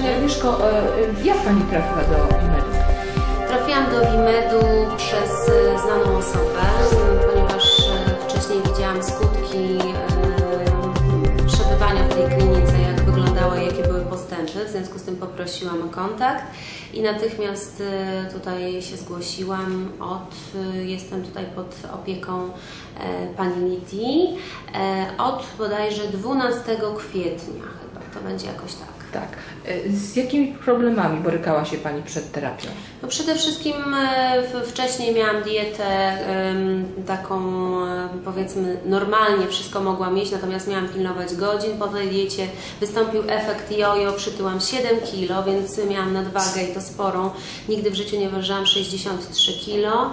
Pani Agnieszko, e, jak Pani trafiła do Imedu? Trafiłam do Wimedu przez e, znaną osobę, ponieważ e, wcześniej widziałam skutki e, przebywania w tej klinice, jak wyglądało i jakie były postępy. W związku z tym poprosiłam o kontakt i natychmiast e, tutaj się zgłosiłam. Od, e, jestem tutaj pod opieką e, pani Lidii e, od bodajże 12 kwietnia chyba. To będzie jakoś tak. Tak. E, Z jakimi problemami borykała się Pani przed terapią? No przede wszystkim e, wcześniej miałam dietę taką e, powiedzmy normalnie wszystko mogłam jeść, natomiast miałam pilnować godzin. Po tej diecie wystąpił efekt jojo, przytyłam 7 kg, więc miałam nadwagę i to sporą. Nigdy w życiu nie ważyłam 63 kg.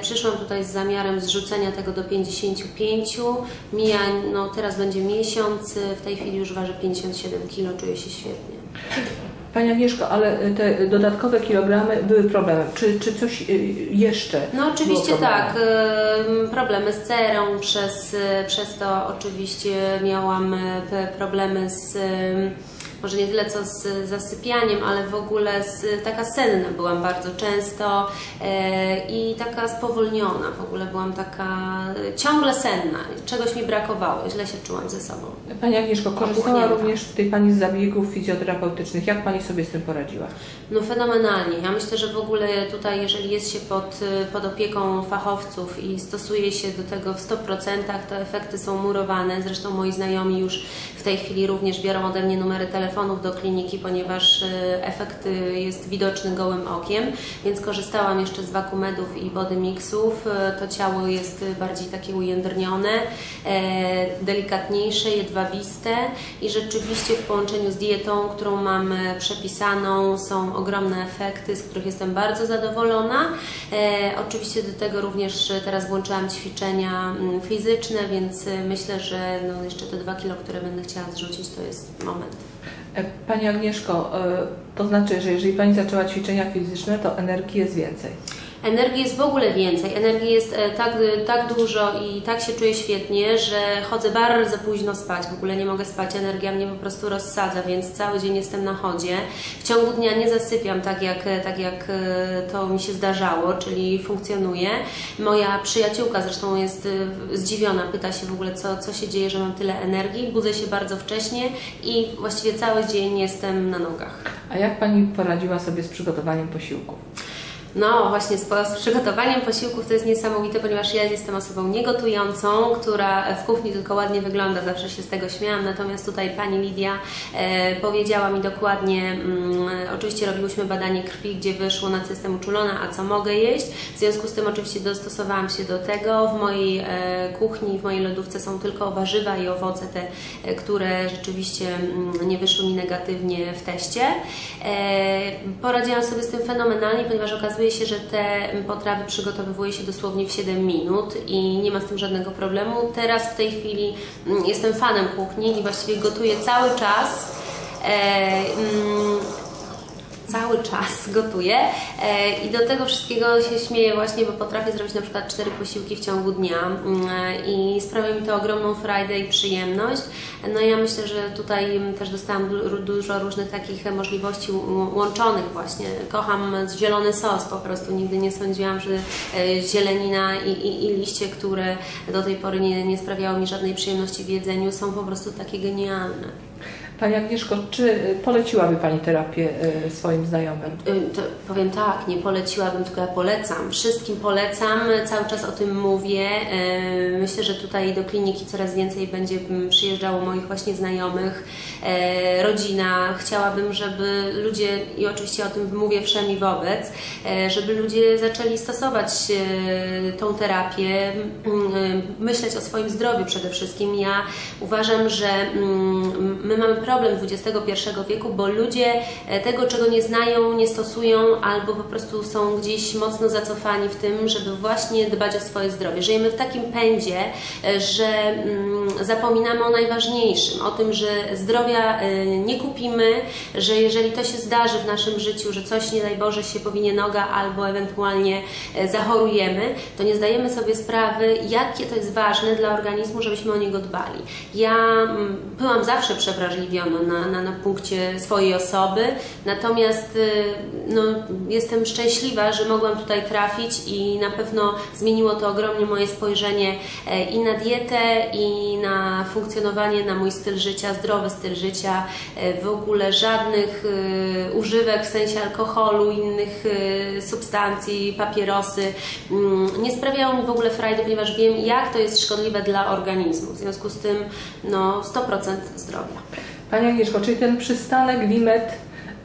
Przyszłam tutaj z zamiarem zrzucenia tego do 55. Mija, no teraz będzie miesiąc, w tej chwili już ważę 57 kg, czuję się świetnie. Pani Agnieszko, ale te dodatkowe kilogramy były problemem. Czy, czy coś e, jeszcze? No oczywiście tak. Problemy z cerą, przez, y, przez to oczywiście miałam y, problemy z może nie tyle co z zasypianiem, ale w ogóle z, taka senna byłam bardzo często e, i taka spowolniona. W ogóle byłam taka ciągle senna. Czegoś mi brakowało, źle się czułam ze sobą. Pani Agnieszko, korzystała również tutaj Pani z zabiegów fizjoterapeutycznych. Jak Pani sobie z tym poradziła? No fenomenalnie. Ja myślę, że w ogóle tutaj, jeżeli jest się pod, pod opieką fachowców i stosuje się do tego w 100%, to efekty są murowane. Zresztą moi znajomi już w tej chwili również biorą ode mnie numery telefonów do kliniki, ponieważ y, efekt y, jest widoczny gołym okiem, więc korzystałam jeszcze z wakumedów i body mixów. Y, To ciało jest bardziej takie ujędrnione, e, delikatniejsze, jedwabiste i rzeczywiście w połączeniu z dietą, którą mam e, przepisaną, są ogromne efekty, z których jestem bardzo zadowolona. E, oczywiście do tego również teraz włączyłam ćwiczenia mm, fizyczne, więc myślę, że no jeszcze te dwa kilo, które będę chciała zrzucić, to jest moment. E, Pani Agnieszko, e, to znaczy, że jeżeli Pani zaczęła ćwiczenia fizyczne, to energii jest więcej. Energii jest w ogóle więcej. Energii jest e, tak, tak dużo i tak się czuję świetnie, że chodzę bardzo późno spać. W ogóle nie mogę spać. Energia mnie po prostu rozsadza, więc cały dzień jestem na chodzie. W ciągu dnia nie zasypiam tak jak, tak jak e, to mi się zdarzało, czyli funkcjonuję. Moja przyjaciółka zresztą jest e, zdziwiona, pyta się w ogóle, co, co się dzieje, że mam tyle energii. Budzę się bardzo wcześnie i właściwie cały dzień jestem na nogach. A jak Pani poradziła sobie z przygotowaniem posiłków? No, właśnie z, przygotowaniem posiłków to jest niesamowite, ponieważ ja jestem osobą niegotującą, która w kuchni tylko ładnie wygląda, zawsze się z tego śmiałam. Natomiast tutaj pani Lidia e, powiedziała mi dokładnie, mm, oczywiście robiłyśmy badanie krwi, gdzie wyszło na cystę uczulona, a co mogę jeść. W związku z tym oczywiście dostosowałam się do tego. W mojej e, kuchni, w mojej lodówce są tylko warzywa i owoce, te, e, które rzeczywiście mm, nie wyszły mi negatywnie w teście. E, poradziłam sobie z tym fenomenalnie, ponieważ okazuje się, że te potrawy przygotowywuje się dosłownie w 7 minut i nie ma z tym żadnego problemu. Teraz w tej chwili mm, jestem fanem kuchni i właściwie gotuję cały czas. E, mm, cały czas gotuję e, i do tego wszystkiego się śmieję właśnie, bo potrafię zrobić na przykład cztery posiłki w ciągu dnia mm, i sprawia mi to ogromną frajdę i przyjemność. No ja myślę, że tutaj też dostałam du- dużo różnych takich możliwości łączonych właśnie. Kocham zielony sos po prostu. Nigdy nie sądziłam, że e, zielenina i, i, i liście, które do tej pory nie, nie sprawiały mi żadnej przyjemności w jedzeniu, są po prostu takie genialne. Pani Agnieszko, czy e, poleciłaby Pani terapię e, swoim znajomym? Y, To powiem tak, nie poleciłabym, tylko ja polecam. Wszystkim polecam, cały czas o tym mówię. Y, Myślę, że tutaj do kliniki coraz więcej będzie mm, przyjeżdżało moich właśnie znajomych, rodzina. Chciałabym, żeby ludzie, i oczywiście o tym mówię wszemi wobec, żeby ludzie zaczęli stosować tą terapię, mm, myśleć o swoim zdrowiu przede wszystkim. Ja uważam, że mm, my mamy problem XXI wieku, bo ludzie e, tego, czego nie znają, nie stosują albo po prostu są gdzieś mocno zacofani w tym, żeby właśnie dbać o swoje zdrowie. Żyjemy w takim pędzie, e, że mm, zapominamy o najważniejszym, o tym, że zdrowia e, nie kupimy, że jeżeli to się zdarzy w naszym życiu, że coś nie daj Boże się powinie noga albo ewentualnie zachorujemy, to nie zdajemy sobie sprawy, jakie to jest ważne dla organizmu, żebyśmy o niego dbali. Ja mm, byłam zawsze przewrażliwiona nastawiono na, na, na punkcie swojej osoby. Natomiast y, no, jestem szczęśliwa, że mogłam tutaj trafić i na pewno zmieniło to ogromnie moje spojrzenie e, i na dietę, i na funkcjonowanie, na mój styl życia, zdrowy styl życia, e, w ogóle żadnych y, używek w sensie alkoholu, innych y, substancji, papierosy mm, nie sprawiało mi w ogóle frajdy, ponieważ wiem, jak to jest szkodliwe dla organizmu. W związku z tym, no, 100% zdrowia. Pani Agnieszko, czyli ten przystanek Wimet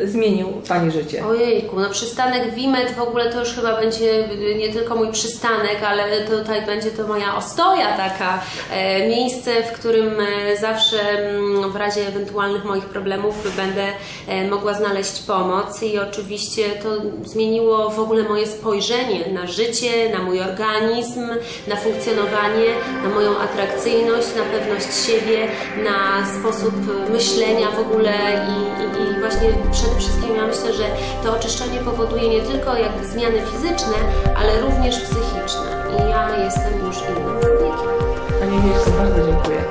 zmienił Pani życie? Ojejku, no przystanek Wimet w ogóle to już chyba będzie nie tylko mój przystanek, ale tutaj będzie to moja ostoja taka, e, miejsce, w którym e, zawsze mm, w razie ewentualnych moich problemów będę e, mogła znaleźć pomoc i oczywiście to zmieniło w ogóle moje spojrzenie na życie, na mój organizm, na funkcjonowanie, na moją atrakcyjność, na pewność siebie, na sposób myślenia w ogóle i, i, i właśnie przede wszystkim ja myślę, że to oczyszczenie powoduje nie tylko jakby zmiany fizyczne, ale również psychiczne i ja jestem już innym człowiekiem. Pani Agnieszko, bardzo dziękuję.